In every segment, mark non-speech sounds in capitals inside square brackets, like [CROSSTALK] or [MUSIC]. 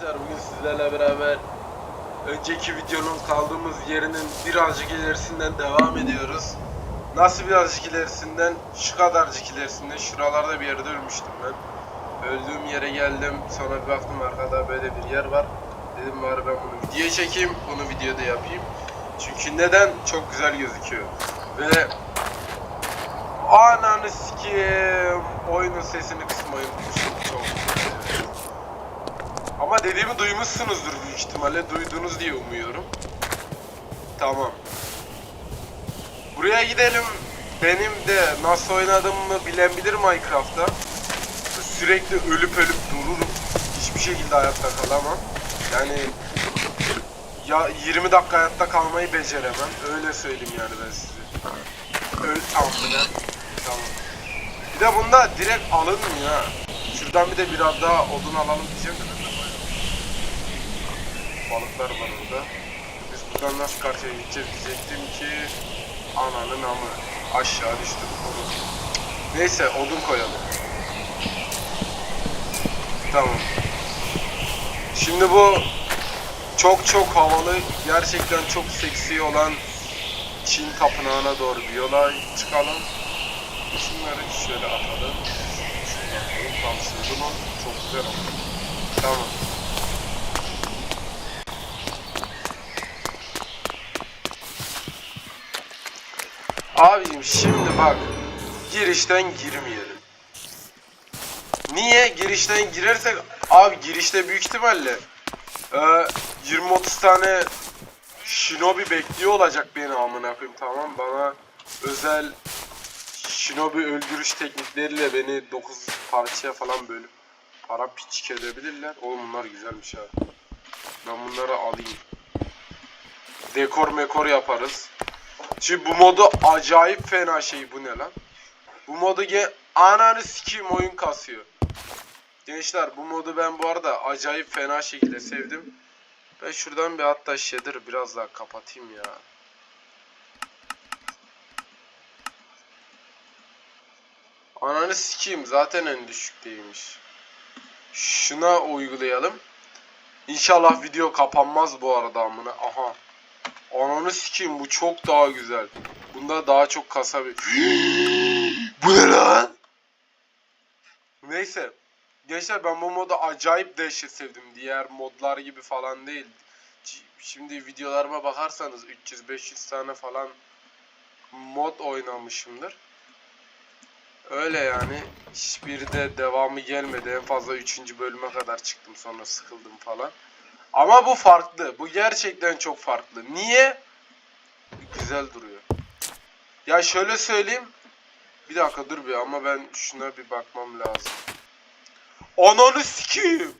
Gençler bugün sizlerle beraber önceki videonun kaldığımız yerinin birazcık ilerisinden devam ediyoruz. Nasıl birazcık ilerisinden? Şu kadarcık ilerisinden. Şuralarda bir yerde ölmüştüm ben. Öldüğüm yere geldim. Sonra bir baktım arkada böyle bir yer var. Dedim bari ben bunu videoya çekeyim. Bunu videoda yapayım. Çünkü neden? Çok güzel gözüküyor. Ve Ananı sikeyim. Oyunun sesini kısmayı unutmuşum. Çok güzel. Ama dediğimi duymuşsunuzdur büyük ihtimalle. Duydunuz diye umuyorum. Tamam. Buraya gidelim. Benim de nasıl oynadığımı bilen bilir Minecraft'ta. Sürekli ölüp ölüp dururum. Hiçbir şekilde hayatta kalamam. Yani ya 20 dakika hayatta kalmayı beceremem. Öyle söyleyeyim yani ben size. Öl tamam. Tamam. Bir de bunda direkt alınmıyor ha. Şuradan bir de biraz daha odun alalım diyeceğim de ben de bayağı. Balıklar var orada. Biz buradan nasıl karşıya gideceğiz diyecektim ki ananın amı aşağı düştüm odun. Neyse odun koyalım. Tamam. Şimdi bu çok çok havalı, gerçekten çok seksi olan Çin tapınağına doğru bir yola çıkalım. Şunları şöyle atalım. Şunu. Tam sığdı mı? Çok güzel oldu. Tamam. Abicim şimdi bak. Girişten girmeyelim. Niye? Girişten girersek abi girişte büyük ihtimalle e, 20-30 tane Shinobi bekliyor olacak beni amına koyayım tamam bana özel Shinobi öldürüş teknikleriyle beni 9 parçaya falan bölüp para piçik edebilirler. Oğlum bunlar güzelmiş ha. Ben bunları alayım. Dekor mekor yaparız. Şimdi bu modu acayip fena şey bu ne lan? Bu modu ge ananı sikeyim oyun kasıyor. Gençler bu modu ben bu arada acayip fena şekilde sevdim. Ben şuradan bir hatta shader biraz daha kapatayım ya. Ananı sikeyim zaten en düşükteymiş. Şuna uygulayalım. İnşallah video kapanmaz bu arada amına. Aha. Ananı sikeyim bu çok daha güzel. Bunda daha çok kasa bir... [GASPS] bu ne lan? Neyse. Gençler ben bu modu acayip dehşet sevdim. Diğer modlar gibi falan değil. Şimdi videolarıma bakarsanız 300-500 tane falan mod oynamışımdır. Öyle yani. Hiçbiri de devamı gelmedi. En fazla 3. bölüme kadar çıktım sonra sıkıldım falan. Ama bu farklı. Bu gerçekten çok farklı. Niye? Güzel duruyor. Ya şöyle söyleyeyim. Bir dakika dur bir ama ben şuna bir bakmam lazım. Ananı sikeyim.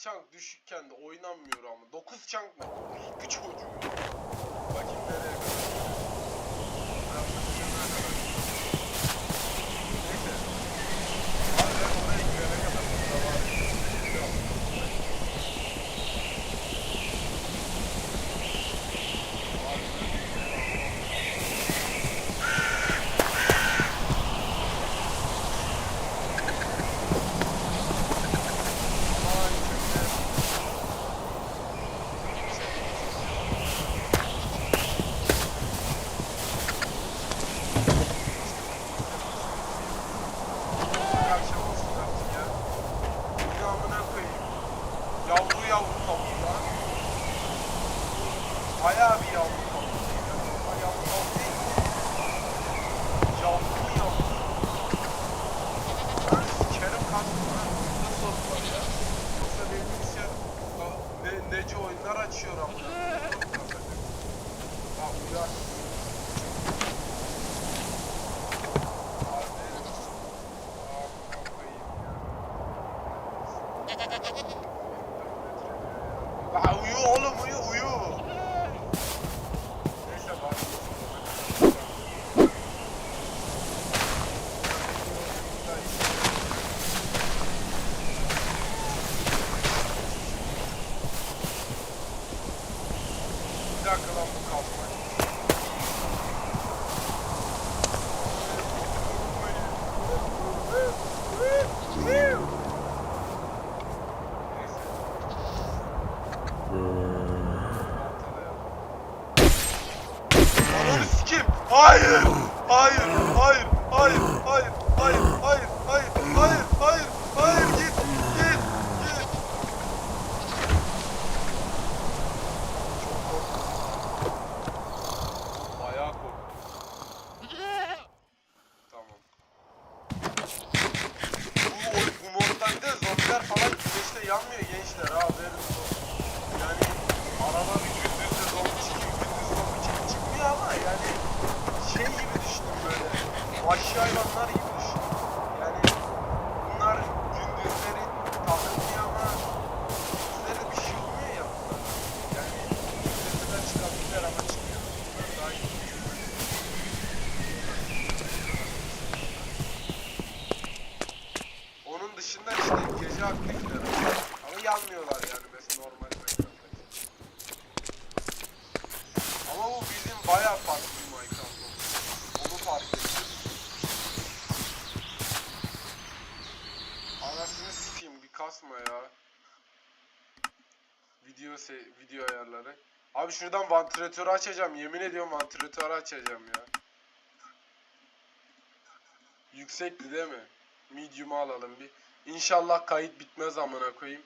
Çank düşükken de oynanmıyor ama. 9 çank mı? Bu çocuğu. Bakayım nereye kadar. Ben bakacağım nereye kadar. Neyse. Abi ben oraya girene kadar burada var. Yok. Aman kötü. Akşam olsun artık ya. Bir amına koyayım. Yavru yavru tavuk lan. Bayağı bir yavru tavuk. Yani normal yavru tavuk değil. Yavru yavru. Ben sikerim kalktım ha. Burada sorun var ya. Yoksa benim bilgisayar ne, nece oyunlar açıyor amına. Ha uyar. Harbi. Amına koyayım ya. Ha uyu oğlum uyu uyu. Bayağı farklı bir Minecraft oldu. Onu fark ettim. Anasını sikeyim bir kasma ya. Video se video ayarları. Abi şuradan vantilatörü açacağım. Yemin ediyorum vantilatörü açacağım ya. Yüksekti değil mi? Medium'u alalım bir. İnşallah kayıt bitmez amına koyayım.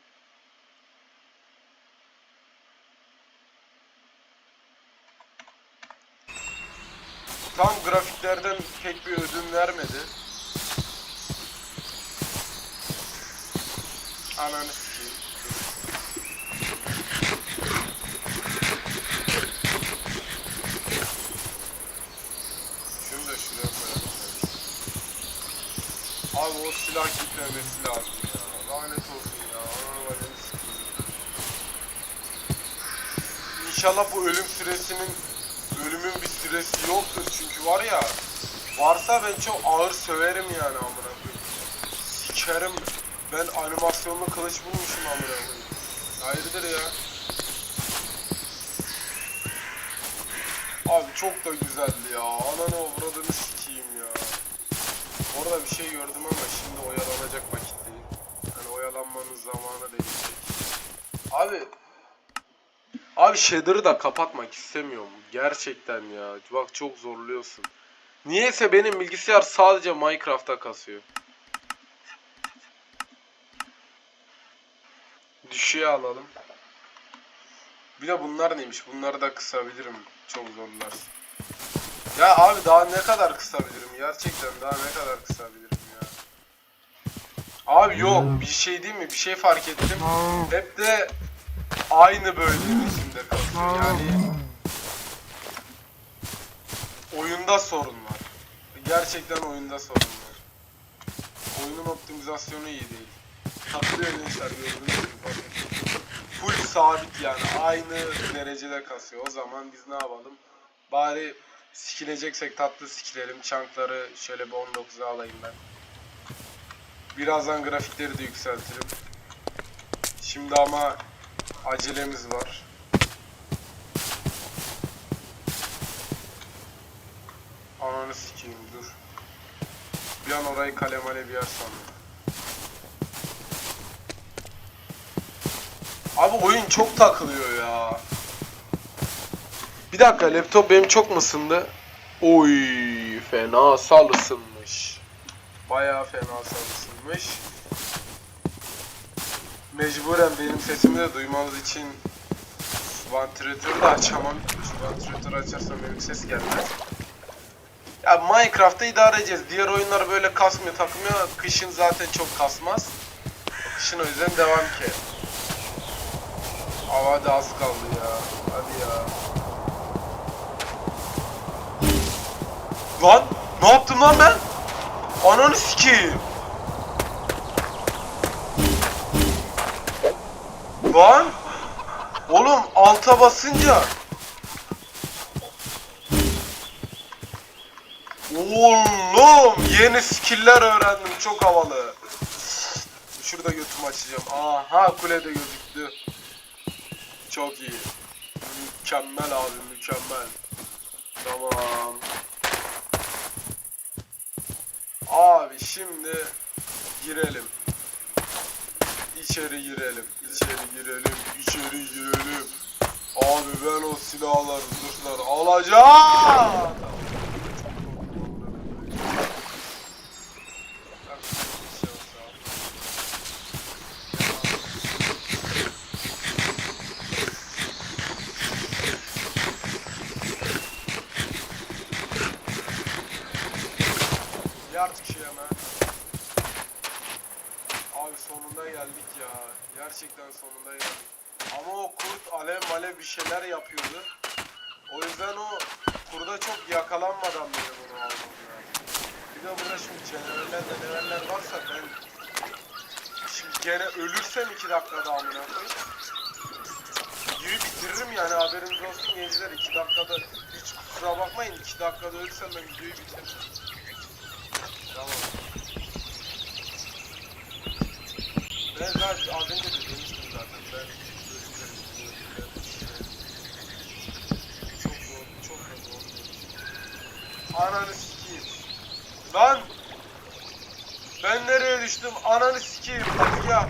Tam grafiklerden pek bir ödün vermedi. Ananı sikeyim. Şunu da şuraya koyalım. Abi o silah gitmemesi lazım ya. Lanet olsun ya. Ananı sikeyim. İnşallah bu ölüm süresinin ölümün bir süresi yoktur çünkü var ya varsa ben çok ağır söverim yani amına koyayım. Sikerim. Ben animasyonlu kılıç bulmuşum amına koyayım. Hayırdır ya? Abi çok da güzeldi ya. Ananı avradını sikeyim ya. Orada bir şey gördüm ama şimdi oyalanacak vakit değil. Yani oyalanmanın zamanı değil. Abi Abi shader'ı da kapatmak istemiyorum. Gerçekten ya. Bak çok zorluyorsun. Niyeyse benim bilgisayar sadece Minecraft'ta kasıyor. Düşüğe alalım. Bir de bunlar neymiş? Bunları da kısabilirim. Çok zorlar. Ya abi daha ne kadar kısabilirim? Gerçekten daha ne kadar kısabilirim ya? Abi yok bir şey değil mi? Bir şey fark ettim. Hep de aynı böyle biçimde kalıyor. Yani oyunda sorun var. Gerçekten oyunda sorun var. oyunun optimizasyonu iyi değil. Takılıyor gençler gördüğünüz gibi bakın. Full sabit yani aynı derecede kasıyor. O zaman biz ne yapalım? Bari sikileceksek tatlı sikilelim. Çankları şöyle bir 19'a alayım ben. Birazdan grafikleri de yükseltirim. Şimdi ama acelemiz var. Ananı sikeyim dur. Bir an orayı kalemale bir yer sandım. Abi oyun çok takılıyor ya. Bir dakika laptop benim çok mu ısındı? Oy fena sal ısınmış. Bayağı fena sal ısınmış. Mecburen benim sesimi de duymanız için vantilatörü de açamam. Vantilatörü açarsam benim ses gelmez. Ya Minecraft'ta idare edeceğiz. Diğer oyunlar böyle kasmıyor, takmıyor. Kışın zaten çok kasmaz. Kışın o yüzden devam ki. Ama hadi az kaldı ya. Hadi ya. Lan! Ne yaptım lan ben? Ananı sikeyim. Lan! Oğlum alta basınca Oğlum yeni skill'ler öğrendim çok havalı. Şurada götümü açacağım. Aha kulede gözüktü. Çok iyi. Mükemmel abi mükemmel. Tamam. Abi şimdi girelim. İçeri girelim. İçeri girelim. İçeri girelim. Abi ben o silahları zırhları alacağım. Bir artık şey hemen. Abi sonunda geldik ya. Gerçekten sonunda geldik. Ama o kurt alev malev bir şeyler yapıyordu. O yüzden o kurda çok yakalanmadan benim bunu aldım ya. Bir de burada şimdi canavarlar deneverler varsa ben şimdi gene ölürsem iki dakikada amına koyayım. Videoyu bitiririm yani haberiniz olsun gençler iki dakikada hiç kusura bakmayın iki dakikada ölürsem ben videoyu bitiririm. Tamam. Ben zaten az önce de demiştim zaten ben bölümleri izliyorum. Çok zor, çok zor. Ananı sikeyim. Lan! Ben nereye düştüm? Ananı sikeyim. Hadi ya.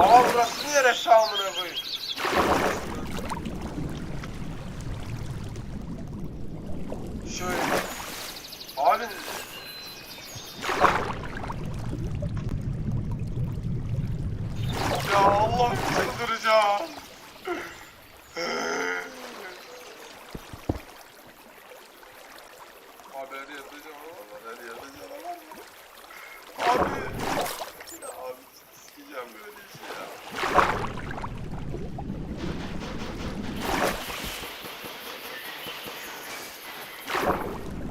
Baba burası niye reşa amına koyayım? Şöyle. Abi. Ya Allah çıldıracağım. Haber yazacağım ama haber yazacağım ama. Abi. Ya abi sikeceğim böyle işi ya.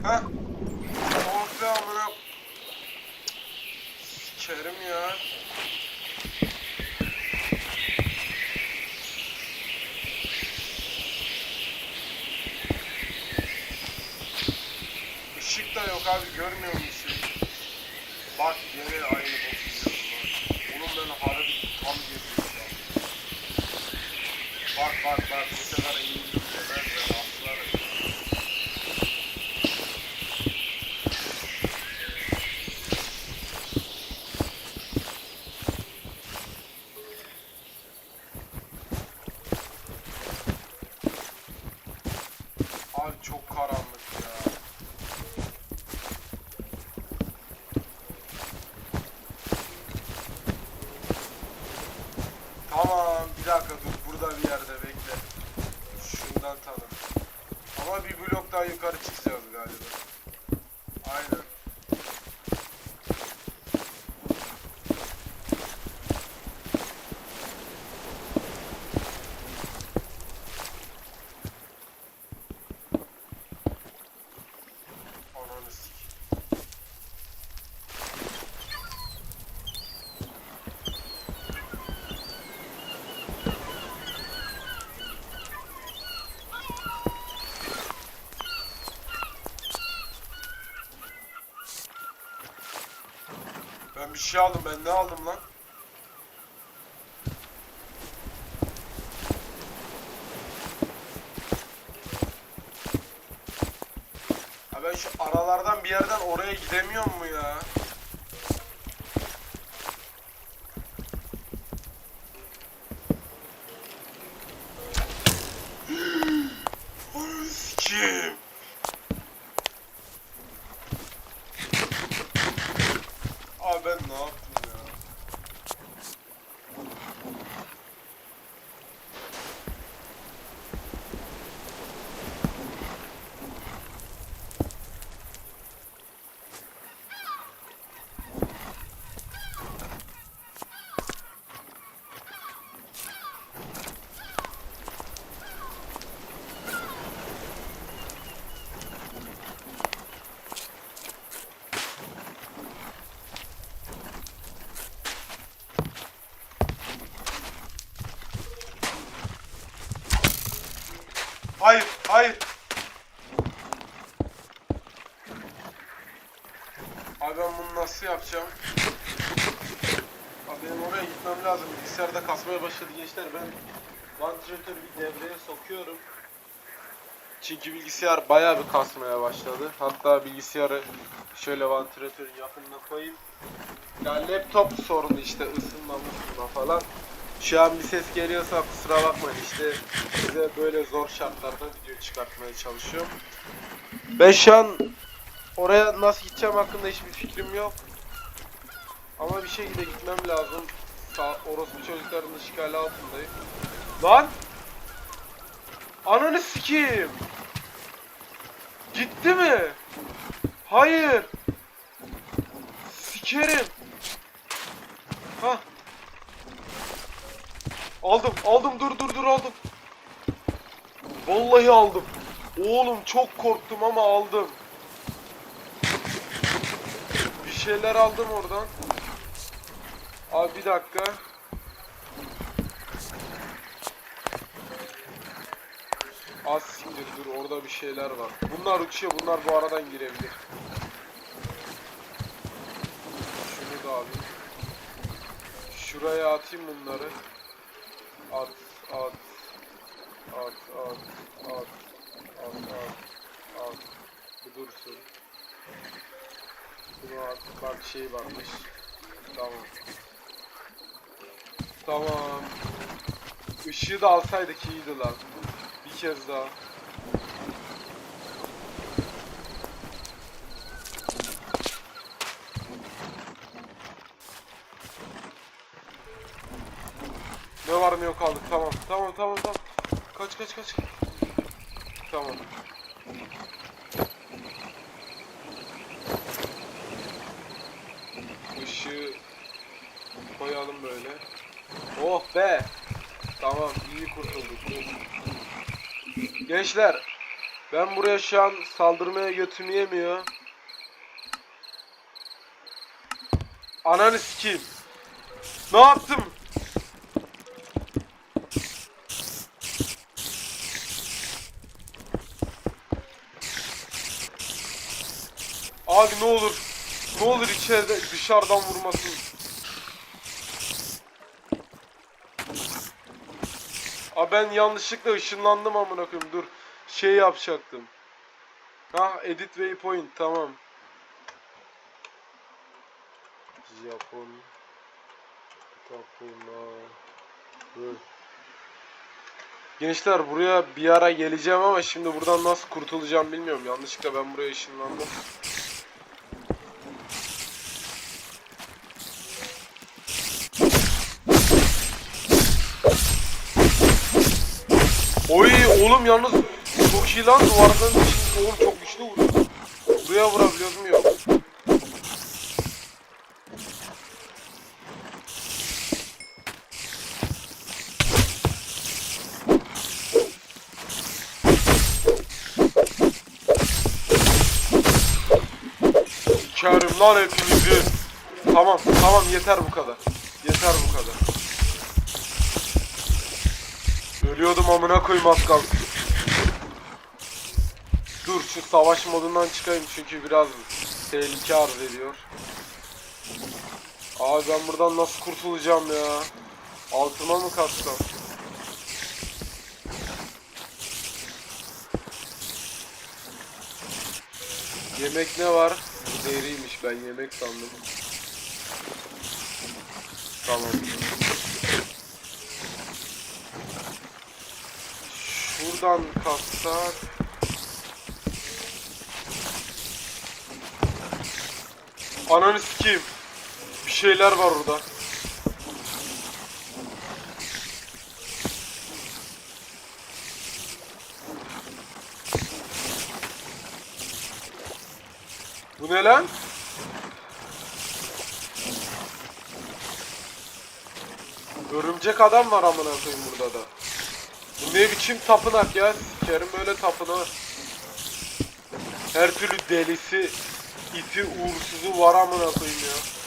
Heh. Oldu amına. Sikerim ya. Işık da yok abi görmüyor musun? Bak gene aynı boku yiyorum lan. Oğlum ben harbi tam geziyorum şu an. Bak bak bak bu sefer eğildim sefer ve atlarım. Abi çok karanlık ya. Tamam bir dakika dur burada bir yerde bekle. Bir şey aldım ben ne aldım lan? Ha ben şu aralardan bir yerden oraya gidemiyor mu ya? Abi ben Hayır, hayır. Abi ben bunu nasıl yapacağım? Abi benim oraya gitmem lazım. Bilgisayarda kasmaya başladı gençler. Ben vantilatörü bir devreye sokuyorum. Çünkü bilgisayar bayağı bir kasmaya başladı. Hatta bilgisayarı şöyle vantilatörün yakınına koyayım. Ya laptop sorunu işte ısınma falan. Şu an bir ses geliyorsa kusura bakmayın işte size böyle zor şartlarda video çıkartmaya çalışıyorum. Ben şu an oraya nasıl gideceğim hakkında hiçbir fikrim yok. Ama bir şekilde gitmem lazım. Sağ, orospu çocukların işgali altındayım. Lan! Ananı sikeyim! Gitti mi? Hayır! Sikerim! Hah! Aldım, aldım, dur dur dur aldım. Vallahi aldım. Oğlum çok korktum ama aldım. Bir şeyler aldım oradan. Abi bir dakika. Az siktir dur orada bir şeyler var. Bunlar uçuyor bunlar bu aradan girebilir. Şunu da alayım. Şuraya atayım bunları. At. Bak şey varmış. Tamam. Tamam. Işığı da alsaydık iyiydi lan. Bir kez daha. Ne var mı yok aldık tamam tamam tamam tamam kaç kaç kaç tamam Işığı koyalım böyle. Oh be! Tamam iyi kurtulduk. Gençler ben buraya şu an saldırmaya götüm yemiyor. Ananı sikeyim. Ne yaptım? Abi ne olur. Ne olur içeride dışarıdan vurmasın. Abi ben yanlışlıkla ışınlandım amına koyayım. Dur. Şey yapacaktım. Ha edit waypoint tamam. Japon Tapınağı Gençler buraya bir ara geleceğim ama şimdi buradan nasıl kurtulacağım bilmiyorum. Yanlışlıkla ben buraya ışınlandım. Oy oğlum yalnız çok iyi lan duvardan şimdi oğlum çok güçlü vuruyor. Buraya vurabiliyoruz mu yok? Sikerim lan hepinizi. Tamam tamam yeter bu kadar. Yeter bu kadar. Ölüyordum amına koyayım az kaldı. Şu savaş modundan çıkayım çünkü biraz tehlike arz ediyor. Abi ben buradan nasıl kurtulacağım ya? Altıma mı kaçsam? Yemek ne var? Bu deriymiş ben yemek sandım. Tamam. Şuradan kalksak. Ananı sikeyim. Bir şeyler var orada. Bu ne lan? Örümcek adam var amına koyayım burada da. Bu ne biçim tapınak ya? Sikerim böyle tapınağı. Her türlü delisi, iti, uğursuzu var amına koyayım ya.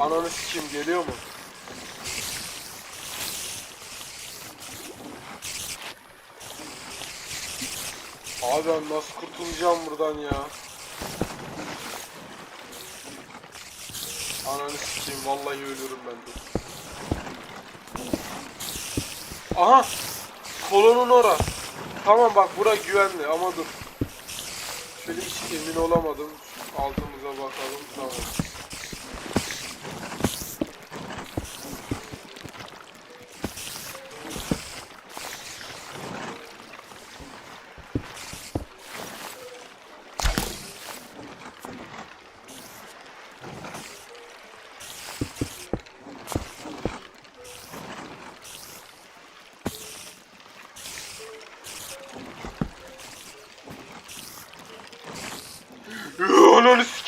Ananı sikeyim geliyor mu? Abi ben nasıl kurtulacağım buradan ya? Ananı sikeyim vallahi ölüyorum ben de. Aha! Kolonun ora. Tamam bak bura güvenli ama dur. Hiç emin olamadım. Altımıza bakalım tamam.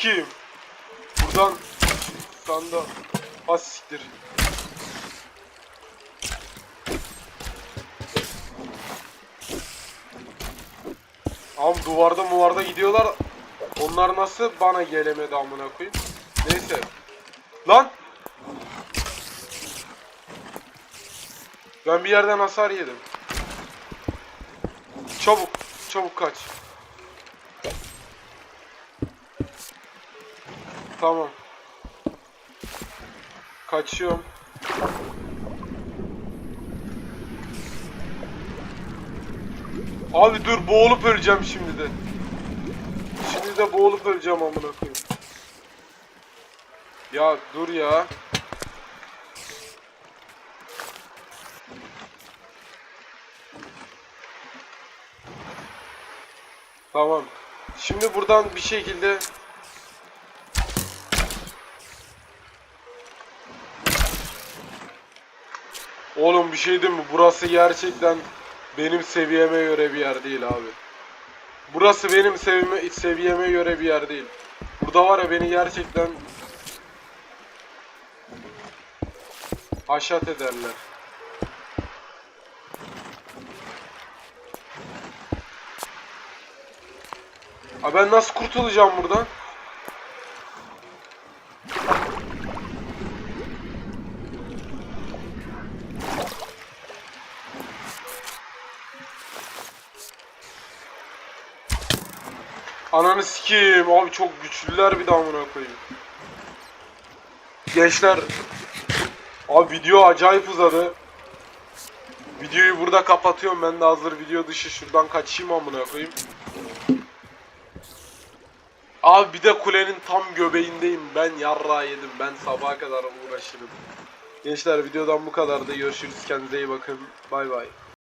Ananı sikeyim. Buradan sanda az siktir. Abi duvarda muvarda gidiyorlar. Onlar nasıl bana gelemedi amına koyayım. Neyse. Lan! Ben bir yerden hasar yedim. Çabuk, çabuk kaç. Tamam. Kaçıyorum. Abi dur boğulup öleceğim şimdi de. Şimdi de boğulup öleceğim amına koyayım. Ya dur ya. Tamam. Şimdi buradan bir şekilde Oğlum bir şey değil mi? Burası gerçekten benim seviyeme göre bir yer değil abi. Burası benim sevime, seviyeme göre bir yer değil. Burada var ya beni gerçekten haşat ederler. Abi ben nasıl kurtulacağım buradan? Ananı sikeyim abi çok güçlüler bir daha amına koyayım. Gençler abi video acayip uzadı. Videoyu burada kapatıyorum ben de hazır video dışı şuradan kaçayım amına koyayım. Abi bir de kulenin tam göbeğindeyim. Ben yarra yedim. Ben sabaha kadar uğraşırım. Gençler videodan bu kadar da görüşürüz. Kendinize iyi bakın. Bay bay.